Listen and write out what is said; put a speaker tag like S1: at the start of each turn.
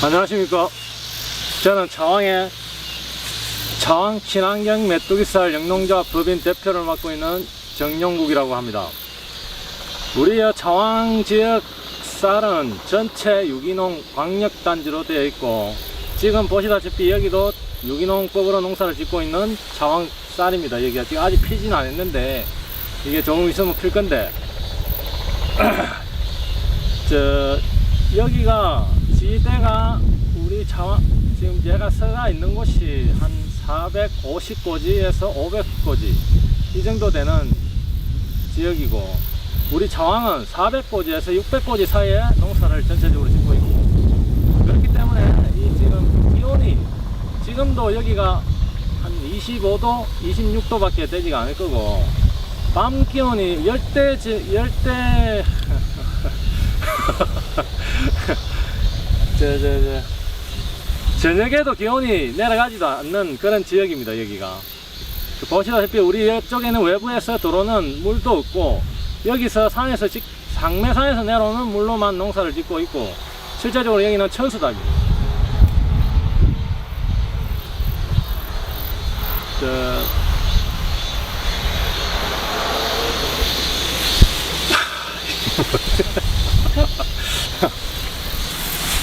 S1: 안녕하십니까. 저는 차왕의 차왕 친환경 메뚜기쌀 영농자 법인 대표를 맡고 있는 정용국이라고 합니다. 우리의 차왕 지역 쌀은 전체 유기농 광역단지로 되어 있고 지금 보시다시피 여기도 유기농법으로 농사를 짓고 있는 차왕 쌀입니다. 여기가 지금 아직 피지는 않았는데 이게 조금 있으면 필 건데 저 여기가 지대가 우리 차왕 지금 제가 서가 있는 곳이 한 450고지에서 500고지 이 정도 되는 지역이고 우리 차왕은 400고지에서 600고지 사이에 농사를 전체적으로 짓고 있고 그렇기 때문에 이 지금 기온이 지금도 여기가 한 25도, 26도 밖에 되지가 않을 거고 밤 기온이 열대 지- 열대 저, 저, 저. 저녁에도 기온이 내려가지도 않는 그런 지역입니다, 여기가. 그 보시다시피 우리 이쪽에는 외부에서 들어오는 물도 없고, 여기서 산에서, 직, 상매산에서 내려오는 물로만 농사를 짓고 있고, 실제적으로 여기는 천수답입니다. 저,